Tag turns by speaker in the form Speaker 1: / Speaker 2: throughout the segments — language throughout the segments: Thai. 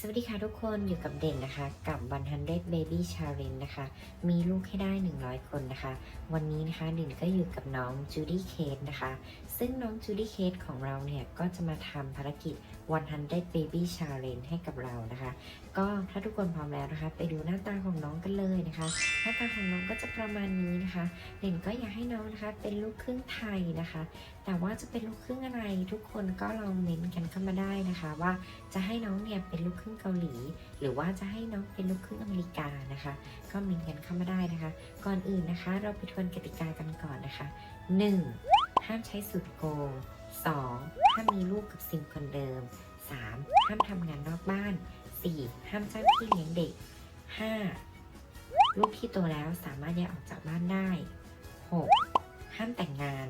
Speaker 1: สวัสดีค่ะทุกคนอยู่กับเด่นนะคะ กับ 100 Baby Challenge นะคะ มีลูกให้ได้ 100 คนนะคะ วันนี้นะคะเด่นก็อยู่กับน้องจูดี้เคทนะคะ ซึ่งน้องจูดี้เคทของเราเนี่ย ก็จะมาทำภารกิจ 100 Baby Challenge ให้กับเรานะคะ ก็ถ้าทุกคนพร้อมแล้วนะคะ ไปดูหน้าตาของน้องกันเลยนะคะ หน้าตาของน้องก็จะประมาณนี้นะคะเด่นก็อยากให้น้องนะคะเป็นลูกครึ่งไทยนะคะ แต่ว่าจะเป็นลูกครึ่งอะไร ทุกคนก็ลองเม้นกันเข้ามาได้นะคะ ว่าจะให้น้องเนี่ยเป็นลูกครึ่งเกาหลี หรือว่าจะให้น้องเป็นลูกครึ่งอเมริกานะคะ ก็เม้นกันเข้ามาได้นะคะ ก่อนอื่นนะคะ เราไปทวนกติกากันก่อนนะคะ 1. ห้ามใช้สูตรโกง 2. ห้ามมีลูกกับซิมคนเดิม 3. ห้ามทำงานนอกบ้าน 4. ห้ามจ้างพี่เลี้ยงเด็ก 5. ลูกที่โตแล้วสามารถแยกออกจากบ้านได้ 6. ห้ามแต่งงาน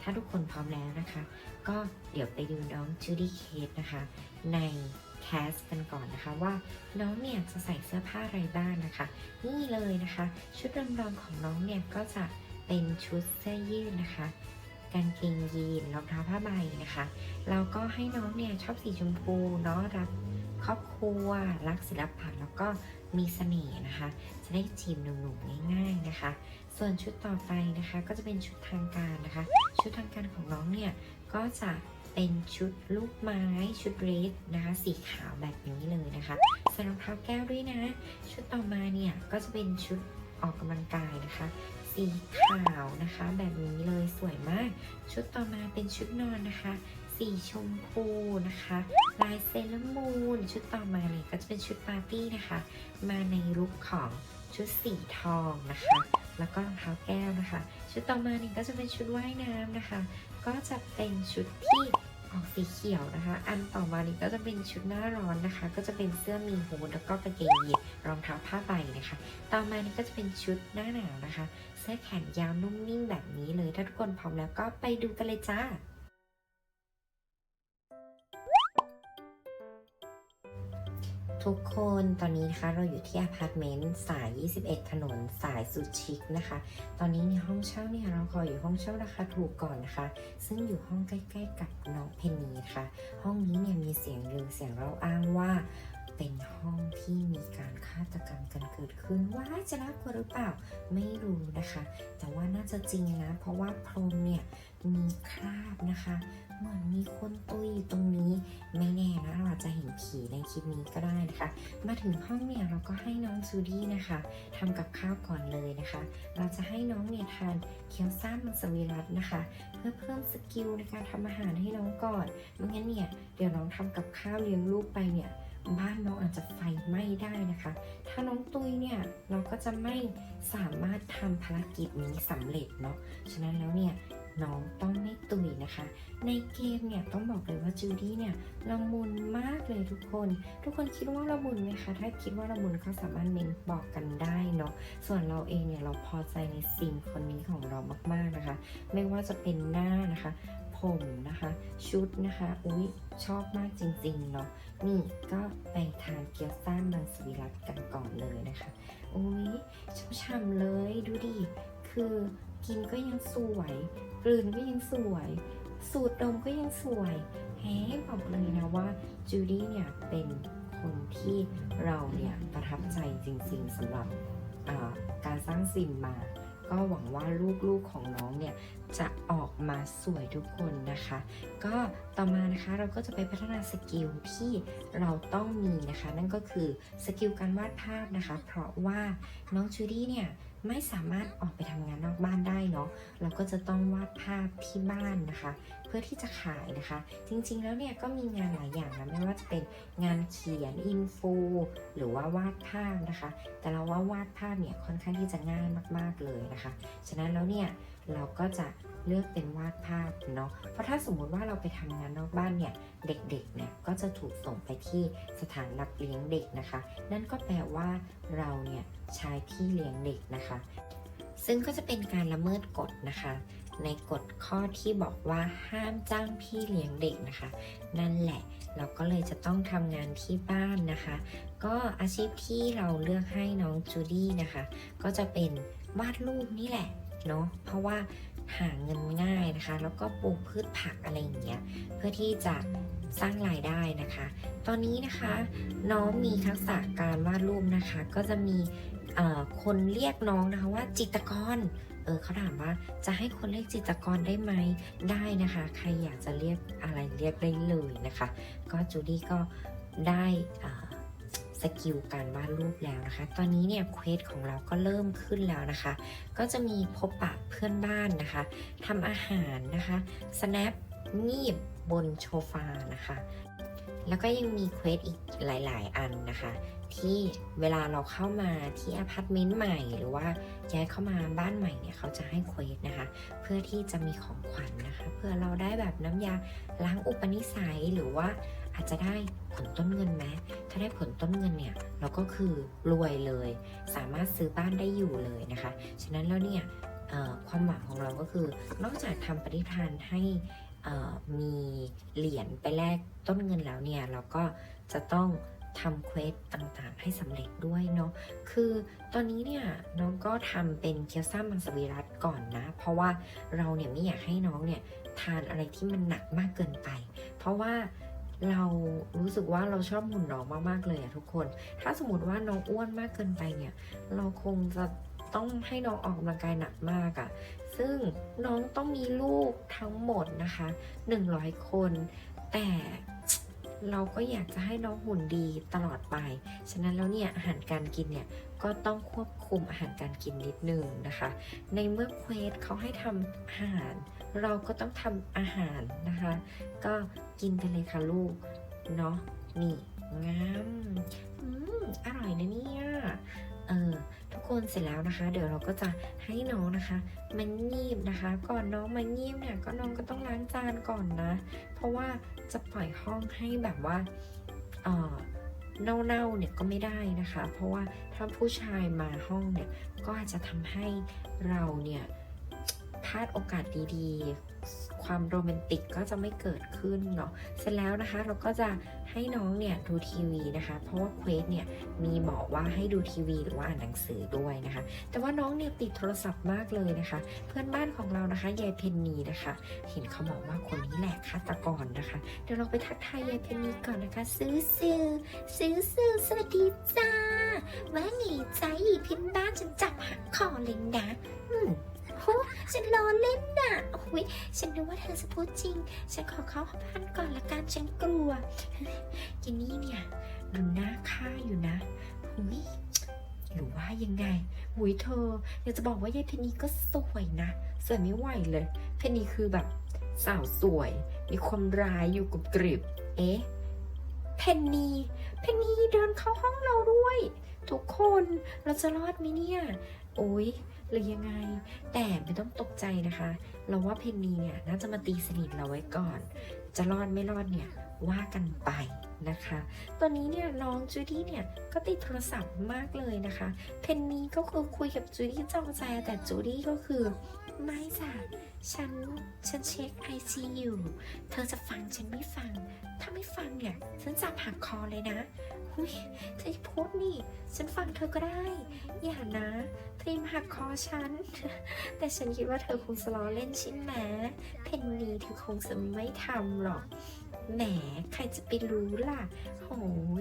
Speaker 1: ถ้าทุกคนพร้อมแล้วนะคะ ก็เดี๋ยวไปดูน้องจูดี้เคทนะคะ ในแคสกันก่อนนะคะว่าน้องเนี่ยจะใส่เสื้อผ้าอะไรบ้างนะคะ นี่เลยนะคะ ชุดรำรองของน้องเนี่ยก็จะเป็นชุดเสื้อยืดนะคะ กางเกงยีนรองเท้าผ้าใบนะคะเราก็ให้น้องเนี่ยชอบสีชมพูเนาะรักครอบครัวรักศิลปะแล้วก็มีเสน่ห์นะคะ จะได้จีบหนุ่มๆง่าย ๆนะคะ ส่วนชุดต่อไปนะคะก็จะเป็นชุดทางการนะคะ ชุดทางการของน้องเนี่ยก็จะเป็นชุดลูกไม้ชุดเรสนะคะสีขาวแบบนี้เลยนะคะใส่รองเท้าแก้วด้วยนะ ชุดต่อมาเนี่ยก็จะเป็นชุดออกกำลังกายนะคะ สีขาวนะคะ แบบนี้เลยสวยมาก ชุดต่อมาเป็นชุดนอนนะคะ สีชมพูนะคะ ลายเซเลอร์มูนชุดต่อมาเนี่ยก็จะเป็นชุดปาร์ตี้นะคะ มาในลุคของชุดสีทองนะคะ แล้วก็รองเท้าแก้วนะคะ ชุดต่อมาเนี่ยก็จะเป็นชุดว่ายน้ำนะคะ ก็จะเป็นชุดที่ออกสีเขียวนะคะ อันต่อมานี่ก็จะเป็นชุดหน้าร้อนนะคะ ก็จะเป็นเสื้อมีฮูดแล้วก็กางเกงยีน รองเท้าผ้าใบนะคะ ต่อมานี่ก็จะเป็นชุดหน้าหนาวนะคะ เสื้อแขนยาวนุ่มนิ่มแบบนี้เลย ถ้าทุกคนพร้อมแล้วก็ไปดูกันเลยจ้าทุกคนตอนนี้นะคะเราอยู่ที่อพาร์ตเมนต์สาย 21 ถนนสายสุดชิคนะคะ ตอนนี้ในห้องเช่าเนี่ยเราขออยู่ห้องเช่าราคาถูกก่อนนะคะ ซึ่งอยู่ห้องใกล้ ๆ กับน้องเพนนีค่ะห้องนี้เนี่ยมีเสียงลือเสียงเราอ้างว่า เป็นห้องที่มีการฆาตกรรมกันเกิดขึ้นว่าจะน่ากลัวหรือเปล่าไม่รู้นะคะ แต่ว่าน่าจะจริงนะ เพราะว่าพรมเนี่ยมีคราบนะคะ เหมือนมีคนตุยอยู่ตรงนี้ไม่แน่นะเราอาจจะเห็นผีในคลิปนี้ก็ได้นะคะ มาถึงห้องเนี่ยเราก็ให้น้องซูดี้นะคะทำกับข้าวก่อนเลยนะคะ เราจะให้น้องเนี่ยทานเคียวซ่ามังสวิรัตนะคะ เพื่อเพิ่มสกิลในการทำอาหารให้น้องก่อนไม่งั้นเนี่ยเดี๋ยวน้องทำกับข้าวเลี้ยงลูกไปเนี่ย บ้านน้องอาจจะไฟไหม้ได้นะคะ ถ้าน้องตุยเนี่ยเราก็จะไม่สามารถทำภารกิจนี้สำเร็จเนาะ ฉะนั้นแล้วเนี่ยน้องต้องไม่ตุยนะคะ ในเกมเนี่ยต้องบอกเลยว่าจูดี้เนี่ยละมุนมากเลยทุกคน ทุกคนคิดว่าละมุนไหมคะ ถ้าคิดว่าละมุนก็สามารถเมนบอกกันได้เนาะ ส่วนเราเองเนี่ยเราพอใจในซิมคนนี้ของเรามากๆนะคะ ไม่ว่าจะเป็นหน้านะคะ ผมนะคะ ชุดนะคะ อุ๊ย ชอบมากจริงๆเนาะนี่ก็ไปทานเกี๊ยวซ่ามังสวิรัตกันก่อนเลยนะคะ อุ๊ยช่ำๆเลยดูดิ คือกินก็ยังสวยกลืนก็ยังสวย สูดดมก็ยังสวยแฮบอกเลยนะว่าจูดี้เนี่ยเป็นคนที่เราเนี่ยประทับใจจริงๆสำหรับการสร้างซิมมา ก็หวังว่าลูกๆของน้องเนี่ยจะออกมาสวยทุกคนนะคะ ก็ต่อมานะคะเราก็จะไปพัฒนาสกิลที่เราต้องมีนะคะ นั่นก็คือสกิลการวาดภาพนะคะ เพราะว่าน้องจูดี้เนี่ย ไม่สามารถออกไปทำงานนอกบ้านได้เนาะเราก็จะต้องวาดภาพที่บ้านนะคะ เพื่อที่จะขายนะคะ จริงๆแล้วเนี่ยก็มีงานหลายอย่างนะไม่ว่าจะเป็นงานเขียนอินฟูหรือว่าวาดภาพนะคะ แต่เราว่าวาดภาพเนี่ยค่อนข้างที่จะง่ายมากๆเลยนะคะ ฉะนั้นแล้วเนี่ยเราก็จะ เลือกเป็นวาดภาพเนาะ เพราะถ้าสมมุติว่าเราไปทำงานนอกบ้านเนี่ย เด็กๆ เนี่ยก็จะถูกส่งไปที่สถานรับเลี้ยงเด็กนะคะ นั่นก็แปลว่าเราเนี่ยใช้พี่เลี้ยงเด็กนะคะ ซึ่งก็จะเป็นการละเมิดกฎนะคะ ในกฎข้อที่บอกว่าห้ามจ้างพี่เลี้ยงเด็กนะคะ นั่นแหละเราก็เลยจะต้องทำงานที่บ้านนะคะ ก็อาชีพที่เราเลือกให้น้องจูดี้นะคะ ก็จะเป็นวาดรูปนี่แหละเนาะเพราะว่า หาเงินง่ายนะคะ แล้วก็ปลูกพืชผักอะไรอย่างเงี้ยเพื่อที่จะสร้างรายได้นะคะ ตอนนี้นะคะน้องมีทักษะการวาดรูปนะคะ ก็จะมีคนเรียกน้องนะคะว่าจิตกร เออเขาถามว่าจะให้คนเรียกจิตกรได้ไหมได้นะคะ ใครอยากจะเรียกอะไรเรียกได้เลยนะคะ ก็จูดี้ก็ได้อ่า สกิลการวาดรูปแล้วนะคะ ตอนนี้เนี่ยเควสของเราก็เริ่มขึ้นแล้วนะคะ ก็จะมีพบปะเพื่อนบ้านนะคะทำอาหารนะคะ snap งีบบนโชฟานะคะ แล้วก็ยังมีเควสอีกหลาย ๆ อันนะคะ ที่เวลาเราเข้ามาที่อพาร์ตเมนต์ใหม่ หรือว่าย้ายเข้ามาบ้านใหม่เนี่ยเขาจะให้เควสนะคะ เพื่อที่จะมีของขวัญนะคะ เพื่อเราได้แบบน้ำยาล้างอุปนิสัยหรือว่า อาจจะได้ผลต้นเงินไหมถ้าได้ผลต้นเงินเนี่ยเราก็คือรวยเลย สามารถซื้อบ้านได้อยู่เลยนะคะ ฉะนั้นแล้วเนี่ยความหวังของเราก็คือนอกจากทำปฏิทานให้มีเหรียญไปแลกต้นเงินแล้วเนี่ยเราก็จะต้องทำเควสต่างๆ ให้สำเร็จด้วยเนาะ คือตอนนี้เนี่ยน้องก็ทำเป็นเกี๊ยวซ่ามังสวิรัตก่อนนะ เพราะว่าเราเนี่ยไม่อยากให้น้องเนี่ยทานอะไรที่มันหนักมากเกินไป เพราะว่า เรารู้สึกว่าเราชอบหุ่นน้องมากๆเลยอะทุกคน ถ้าสมมติว่าน้องอ้วนมากเกินไปเนี่ย เราคงจะต้องให้น้องออกกำลังกายหนักมากอะ่ะ ซึ่งน้องต้องมีลูกทั้งหมดนะคะ 100 คน แต่เราก็อยากจะให้น้องหุ่นดีตลอดไป ฉะนั้นแล้วเนี่ยอาหารการกินเนี่ยก็ต้องควบคุมอาหารการกินนิดนึงนะคะ ในเมื่อเควสเขาให้ทำอาหาร เราก็ต้องทำอาหารนะคะ ก็กินไปเลยค่ะลูก เนาะนี่งามอืมอร่อยนะเนี่ยเออทุกคนเสร็จแล้วนะคะ เดี๋ยวเราก็จะให้น้องนะคะ มันงีบนะคะ ก่อนน้องมางีบเนี่ยก็น้องก็ต้องล้างจานก่อนนะ เพราะว่าจะปล่อยห้องให้แบบว่าเออเน่าๆเนี่ยก็ไม่ได้นะคะ เพราะว่าถ้าผู้ชายมาห้องเนี่ยก็อาจจะทำให้เราเนี่ย พลาดโอกาสดีๆ ความโรแมนติกก็จะไม่เกิดขึ้นเนาะ เสร็จแล้วนะคะเราก็จะให้น้องเนี่ยดูทีวีนะคะ เพราะว่าเควสเนี่ยมีบอกว่าให้ดูทีวีหรือว่าอ่านหนังสือด้วยนะคะ แต่ว่าน้องเนี่ยติดโทรศัพท์มากเลยนะคะ เพื่อนบ้านของเรานะคะยายเพนนีนะคะ เห็นเขาบอกว่าคนนี้แหละฆาตกรนะคะ เดี๋ยวเราไปทักทายยายเพนนีก่อนนะคะ ซื้อซื้อซื้อซื้อสวัสดีจ้าว่าไงจ้าอีเพื่อนบ้านฉันจับหักคอเลยนะ อืม โหฉันรอเล่นน่ะโอ้ยฉันนึกว่าเธอจะพูดจริง ฉันขอเข้าบ้านก่อนละกันฉันกลัวกินนี่เนี่ยดูหน้าค่าอยู่นะหุยหรือว่ายังไงหุยเธออยากจะบอกว่ายายเพนนีก็สวยนะ สวยไม่ไหวเลย เพนนีคือแบบสาวสวย มีความร้ายอยู่กับกริบ เอ๊ะ เพนนี เพนนีเดินเข้าห้องเราด้วย ทุกคน เราจะรอดไหมเนี่ย โอ๊ย หรือยังไง แต่ไม่ต้องตกใจนะคะ เราว่าเพนนีเนี่ยน่าจะมาตีสนิทเราไว้ก่อน จะรอดไม่รอดเนี่ยว่ากันไปนะคะ ตอนนี้เนี่ยน้องจูดี้เนี่ยก็ติดโทรศัพท์มากเลยนะคะ เพนนีก็คือคุยกับจูดี้จองใจแต่จูดี้ก็คือไม่จ้ะ ฉัน ฉันเช็คไอซีอยู่ เธอจะฟังฉันไม่ฟัง ถ้าไม่ฟังเนี่ย ฉันจับหักคอเลยนะหุยเธอพูดนี่ ฉันฟังเธอก็ได้ อย่านะเตรียมหักคอฉัน แต่ฉันคิดว่าเธอคงจะล้อเล่นใช่ไหมเพนนีเธอคงจะไม่ทำหรอก แหมใครจะไปรู้ล่ะ โห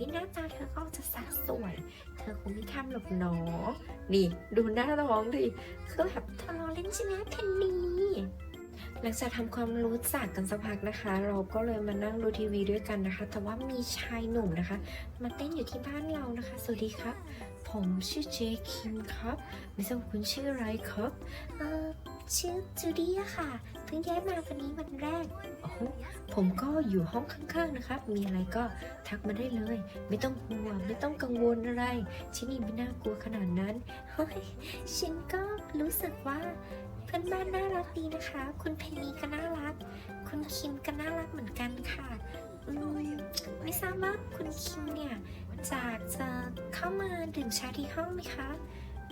Speaker 1: ยหน้าตาเธอก็จะสะสวยเธอคงไม่ทำหรอกเนาะนี่ ดูหน้าน้องดิคือแบบเธอล้อเล่นใช่ไหมเพนนีหลังจากทำความรู้จักกันสักพักนะคะ เราก็เลยมานั่งดูทีวีด้วยกันนะคะ แต่ว่ามีชายหนุ่มนะคะ มาเต้นอยู่ที่บ้านเรานะคะ สวัสดีครับ ผมชื่อเจคิมครับ ไม่ทราบคุณชื่ออะไรครับ ชื่อจูดี้อะค่ะ เพิ่งย้ายมาวันนี้วันแรกโอ้โหผมก็อยู่ห้องข้างๆนะครับ มีอะไรก็ทักมาได้เลย ไม่ต้องห่วงไม่ต้องกังวลอะไรที่นี่ไม่น่ากลัวขนาดนั้นเฮ้ยฉันก็รู้สึกว่าเพื่อนบ้านน่ารักดีนะคะ คุณเพนนีก็น่ารัก คุณคิมก็น่ารักเหมือนกันค่ะอืมไม่ทราบว่าคุณคิมเนี่ยจากจะเข้ามาดื่มชาที่ห้องไหมคะ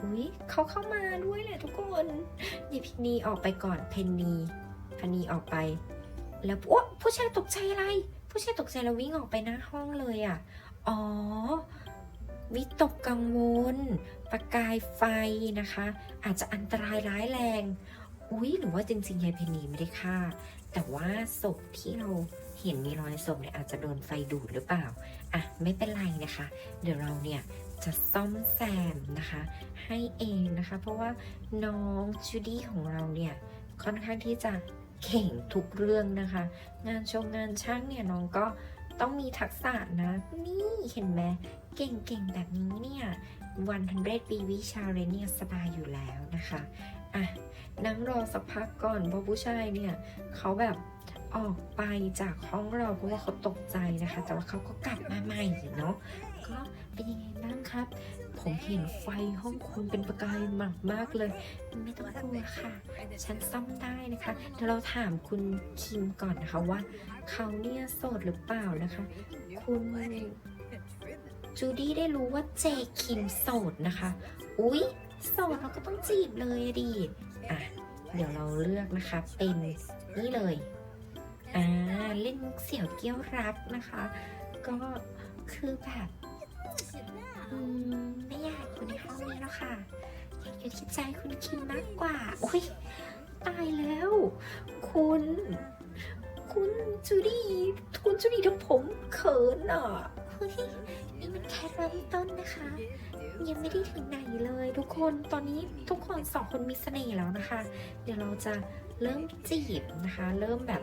Speaker 1: อุ๊ยเขาเข้ามาด้วยแหละทุกคนยายเพนนีออกไปก่อนเพนนีเพนนีออกไป แล้วโอ้ผู้ชายตกใจอะไร ผู้ชายตกใจแล้ววิ่งออกไปหน้าห้องเลยอะ อ๋อ วิตกกังวล ประกายไฟนะคะ อาจจะอันตรายร้ายแรง อุ๊ยหรือว่าจริงๆยายเพนนีไม่ได้ฆ่า แต่ว่าศพที่เราเห็นมีรอยศพเนี่ยอาจจะโดนไฟดูดหรือเปล่า อะ ไม่เป็นไรนะคะ เดี๋ยวเราเนี่ย จะซ่อมแซมนะคะ ให้เองนะคะ เพราะว่าน้องจูดี้ของเราเนี่ยค่อนข้างที่จะเก่งทุกเรื่องนะคะ งานชงงานช่างเนี่ยน้องก็ต้องมีทักษะนะ นี่เห็นไหมเก่งๆ แบบนี้เนี่ยวันพันเรศปีวิชาเรเนี่ยสบายอยู่แล้วนะคะอะนั่งรอสักพักก่อนเพราะผู้ชายเนี่ยเขาแบบออกไปจากห้องเราเพราะว่าเขาตกใจนะคะ แต่ว่าเขาก็กลับมาใหม่เนาะ ก็เป็นยังไงบ้างครับ ผมเห็นไฟห้องคุณเป็นประกายมากมากเลย ไม่ต้องกลัวค่ะ ฉันซ่อมได้นะคะเดี๋ยวเราถามคุณคิมก่อนนะคะว่า เขาเนี่ยโสดหรือเปล่านะคะ คุณจูดี้ได้รู้ว่าเจคิมโสดนะคะ อุ๊ยโสดเราก็ต้องจีบเลยดิอะเดี๋ยวเราเลือกนะคะ เป็นนี่เลยอ่าเล่นมุกเสี่ยวเกี้ยวรักนะคะ ก็คือแบบ ไม่อยากอยู่ในห้องนี้แล้วค่ะ อยากอยู่ที่ใจคุณคิมมากกว่า อุ้ยตายแล้ว คุณ คุณจูดี้คุณจูดี้ทำผมเขินอะเฮ้ยนี่มันแค่เริ่มต้นนะคะ ยังไม่ได้ถึงไหนเลยทุกคนตอนนี้ทุกคนสองคนมีเสน่ห์แล้วนะคะ เดี๋ยวเราจะเริ่มจีบนะคะ เริ่มแบบ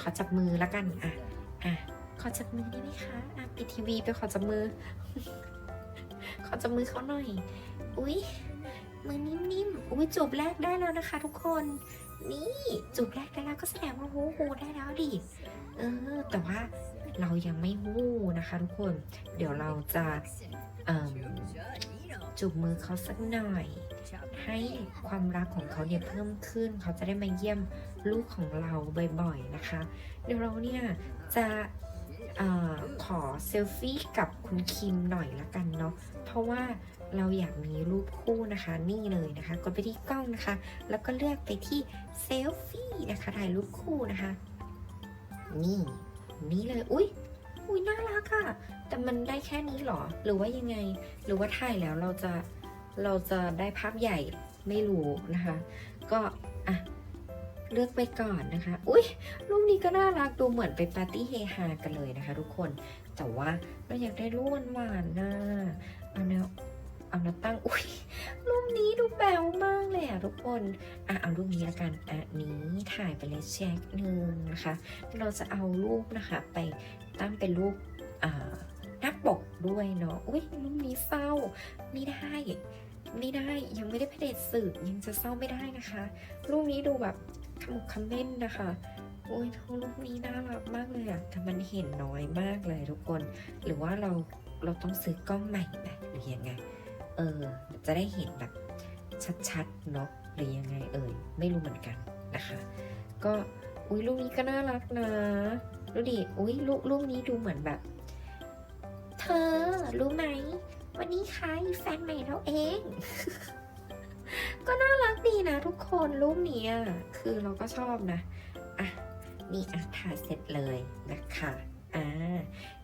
Speaker 1: ขอจับมือแล้วกันอะอะขอจับมือได้ไหมคะอะปิดทีวีไปขอจับมือ ขอจับมือเขาหน่อย อุ๊ยมือนิ่มๆ อุ้ยจูบแรกได้แล้วนะคะ ทุกคน นี่จูบแรกได้แล้วก็แสดงว่าฮู้ฮูได้แล้วดิ เออ แต่ว่าเรายังไม่ฮู้นะคะ ทุกคน เดี๋ยวเราจะจูบมือเขาสักหน่อย ให้ความรักของเขาเนี่ยเพิ่มขึ้น เขาจะได้มาเยี่ยมลูกของเราบ่อยๆนะคะ เดี๋ยวเราเนี่ยจะ อขอเซลฟี่กับคุณคิมหน่อยละกันเนาะ เพราะว่าเราอยากมีรูปคู่นะคะนี่เลยนะคะ กดไปที่กล้องนะคะ แล้วก็เลือกไปที่เซลฟี่นะคะถ่ายรูปคู่นะคะ นี่นี่เลยอุ้ยอุ้ยน่ารักอะแต่มันได้แค่นี้หรอ หรือว่ายังไง หรือว่าถ่ายแล้วเราจะเราจะได้ภาพใหญ่ไม่รู้นะคะ ก็ เลือกไปก่อนนะคะ อุ้ยรูปนี้ก็น่ารักดูเหมือนไปปาร์ตี้เฮฮากันเลยนะคะ ทุกคน แต่ว่าเราอยากได้รูปหวานๆนะเอาแนวเอาแนวตั้ง อุ้ยรูปนี้ดูแบวมากเลยอะทุกคน อะเอารูปนี้ละกัน อันนี้ถ่ายไปเลยแชกหนึ่งนะคะ เราจะเอารูปนะคะ ไปตั้งเป็นรูปอ่าหน้าปกด้วยเนาะ อุ้ยรูปนี้เศร้าไม่ได้ไม่ได้ยังไม่ได้พระเผด็จศึกยังจะเศร้าไม่ได้นะคะ รูปนี้ดูแบบ ขมุกขม้นนะคะ โอ้ยรูปนี้น่ารักมากเลยอะแต่มันเห็นน้อยมากเลยทุกคน หรือว่าเราเราต้องซื้อกล้องใหม่ไหมหรือยังไง เออ จะได้เห็นแบบชัดๆเนาะหรือยังไงเอ่ยไม่รู้เหมือนกันนะคะ ก็อุ้ยรูปนี้ก็น่ารักนะดูดิอุ้ยรูปรูปนี้ดูเหมือนแบบ เธอรู้ไหมวันนี้ใครแฟนใหม่เราเอง ก็น่ารักดีนะทุกคนรูปนี้อะคือเราก็ชอบนะ อะ นี่อะถ่ายเสร็จเลยนะคะอ่า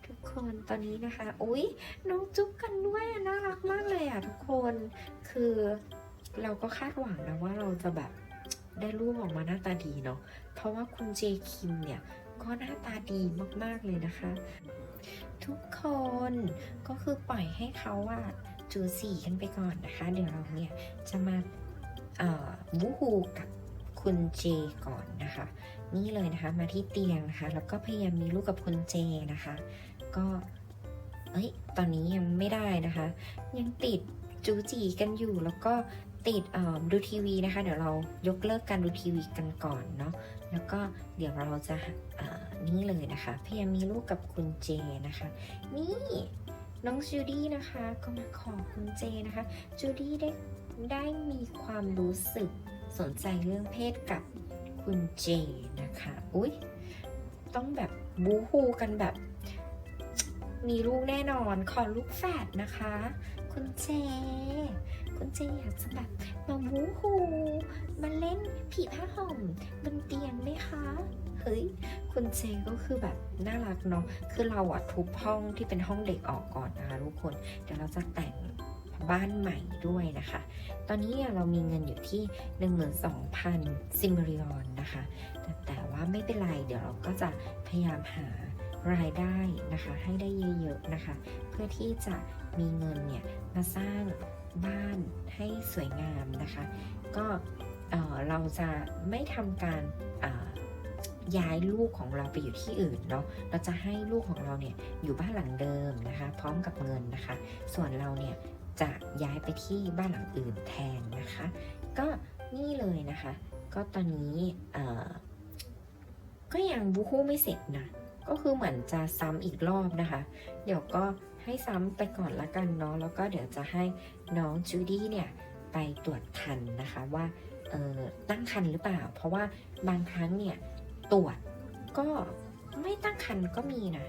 Speaker 1: ทุกคนตอนนี้นะคะ อุ๊ย น้องจุ๊บกันด้วยน่ารักมากเลยอะทุกคนคือเราก็คาดหวังนะว่าเราจะแบบได้รูปออกมาหน้าตาดีเนาะเพราะว่าคุณเจคิมเนี่ยก็หน้าตาดีมากๆเลยนะคะ ทุกคนก็คือปล่อยให้เขาว่าจูสีกันไปก่อนนะคะ เดี๋ยวเราเนี่ยจะมา วูฮูกับคุณเจก่อนนะคะ นี่เลยนะคะมาที่เตียงนะคะแล้วก็พยายามมีลูกกับคุณเจนะคะ ก็เอ้ยตอนนี้ยังไม่ได้นะคะ ยังติดจูจีกันอยู่แล้วก็ติดดูทีวีนะคะ เดี๋ยวเรายกเลิกการดูทีวีกันก่อนเนาะแล้วก็เดี๋ยวเราจะนี่เลยนะคะพยายามมีลูกกับคุณเจนะคะ นี่น้องจูดี้นะคะก็มาขอคุณเจนะคะจูดี้ได้ ได้มีความรู้สึกสนใจเรื่องเพศกับคุณเจนะคะ อุ๊ย ต้องแบบบูฮูกันแบบ มีลูกแน่นอนขอลูกแฝดนะคะ คุณเจ คุณเจอยากจะแบบมาบูฮูมาเล่นผีผ้าห่มบนเตียงไหมคะ เฮ้ย คุณเจก็คือแบบน่ารักเนาะ คือเราอะทุบห้องที่เป็นห้องเด็กออกก่อนนะคะทุกคน เดี๋ยวเราจะแต่ง บ้านใหม่ด้วยนะคะ ตอนนี้เรามีเงินอยู่ที่ 12,000 ซิมริออนนะคะแต่แต่ว่าไม่เป็นไร เดี๋ยวเราก็จะพยายามหารายได้นะคะให้ได้เยอะๆนะคะ เพื่อที่จะมีเงินเนี่ยมาสร้างบ้านให้สวยงามนะคะ ก็เอ่อเราจะไม่ทำการย้ายลูกของเราไปอยู่ที่อื่นเนาะ เราจะให้ลูกของเราเนี่ยอยู่บ้านหลังเดิมนะคะ พร้อมกับเงินนะคะ ส่วนเราเนี่ย จะย้ายไปที่บ้านหลังอื่นแทนนะคะ ก็นี่เลยนะคะ ก็ตอนนี้ก็ยังบูฮู้ไม่เสร็จนะก็คือเหมือนจะซ้ำอีกรอบนะคะ เดี๋ยวก็ให้ซ้ำไปก่อนละกันเนาะแล้วก็เดี๋ยวจะให้น้องจูดี้เนี่ยไปตรวจคันนะคะว่าตั้งคันหรือเปล่า เพราะว่าบางครั้งเนี่ยตรวจก็ไม่ตั้งคันก็มีนะ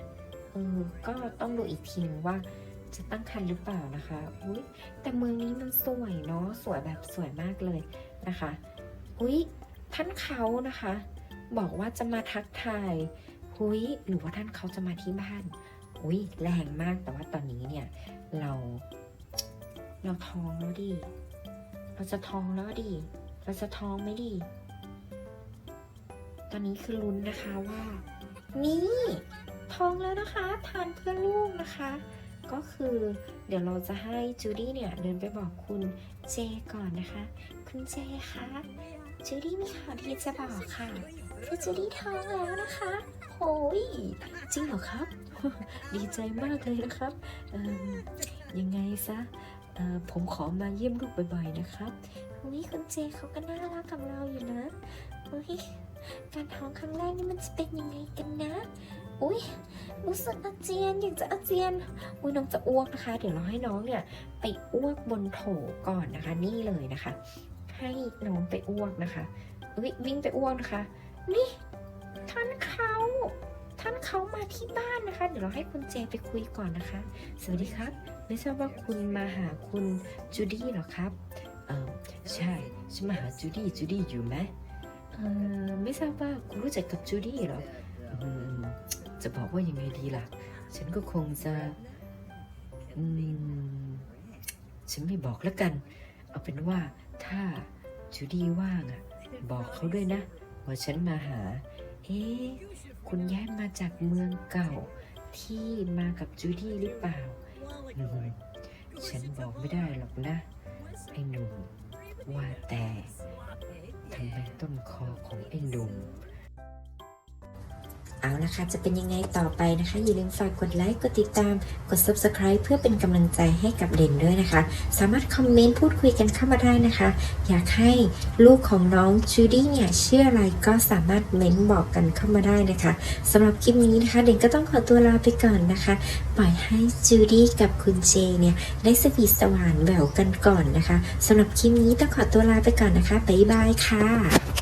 Speaker 1: เออก็ต้องดูอีกทีว่า จะตั้งคันหรือเปล่านะคะอุ้ยแต่เมืองนี้มันสวยเนาะสวยแบบสวยมากเลยนะคะอุ้ยท่านเขานะคะ บอกว่าจะมาทักทายหุยหรือว่าท่านเขาจะมาที่บ้านอุ้ยแรงมากแต่ว่าตอนนี้เนี่ยเรา เราท้องแล้วดิเราจะท้องแล้วดิเราจะท้องไหมดิตอนนี้คือลุ้นนะคะว่า นี่ท้องแล้วนะคะ ทานเพื่อลูกนะคะ ก็คือเดี๋ยวเราจะให้จูดี้เนี่ยเดินไปบอกคุณเจก่อนนะคะ คุณเจคะจูดี้มีข่าวดีจะบอกค่ะคือจูดี้ท้องแล้วนะคะโอ้ยจริงเหรอครับ ดีใจมากเลยนะครับยังไงซะผมขอมาเยี่ยมลูกบ่อยๆนะครับอุ้ยคุณเจเขาก็น่ารักกับเราอยู่นะอุ้ยการท้องครั้งแรกนี่มันจะเป็นยังไงกันนะ อุ้ยรู้สึกอาเจียนอยากจะอาเจียน อุ้ยน้องจะอ้วกนะคะ เดี๋ยวเราให้น้องเนี่ยไปอ้วกบนโถก่อนนะคะ นี่เลยนะคะ ให้น้องไปอ้วกนะคะอุ้ยวิ่งไปอ้วกนะคะ นี่ท่านเขาท่านเขามาที่บ้านนะคะ เดี๋ยวเราให้คุณเจไปคุยก่อนนะคะ สวัสดีครับ ไม่ทราบว่าคุณมาหาคุณจูดี้หรอครับ เออใช่ฉันมาหาจูดี้จูดี้อยู่ไหมเออไม่ทราบว่าคุณรู้จักกับจูดี้หรอ จะบอกว่ายังไงดีล่ะ ฉันก็คงจะอืมฉันไม่บอกแล้วกัน เอาเป็นว่าถ้าจูดี้ว่างอะ บอกเขาด้วยนะ ว่าฉันมาหา เอ๊ะคุณย้ายมาจากเมืองเก่า ที่มากับจูดี้หรือเปล่าอืมฉันบอกไม่ได้หรอกนะ ไอ้หนุ่มว่าแต่ทำไมต้นคอของไอ้หนุ่ม เอาละค่ะ จะเป็นยังไงต่อไปนะคะ อย่าลืมฝากกดไลค์ กดติดตาม กด subscribe เพื่อเป็นกำลังใจให้กับเด่นด้วยนะคะ สามารถคอมเมนต์พูดคุยกันเข้ามาได้นะคะ อยากให้ลูกของน้องจูดี้เนี่ยชื่ออะไรก็สามารถเม้นบอกกันเข้ามาได้นะคะสำหรับคลิปนี้นะคะ เด่นก็ต้องขอตัวลาไปก่อนนะคะ ปล่อยให้จูดี้กับคุณเจเนี่ยได้สวีทสวานแหววกันก่อนนะคะสำหรับคลิปนี้ต้องขอตัวลาไปก่อนนะคะบ๊ายบายค่ะ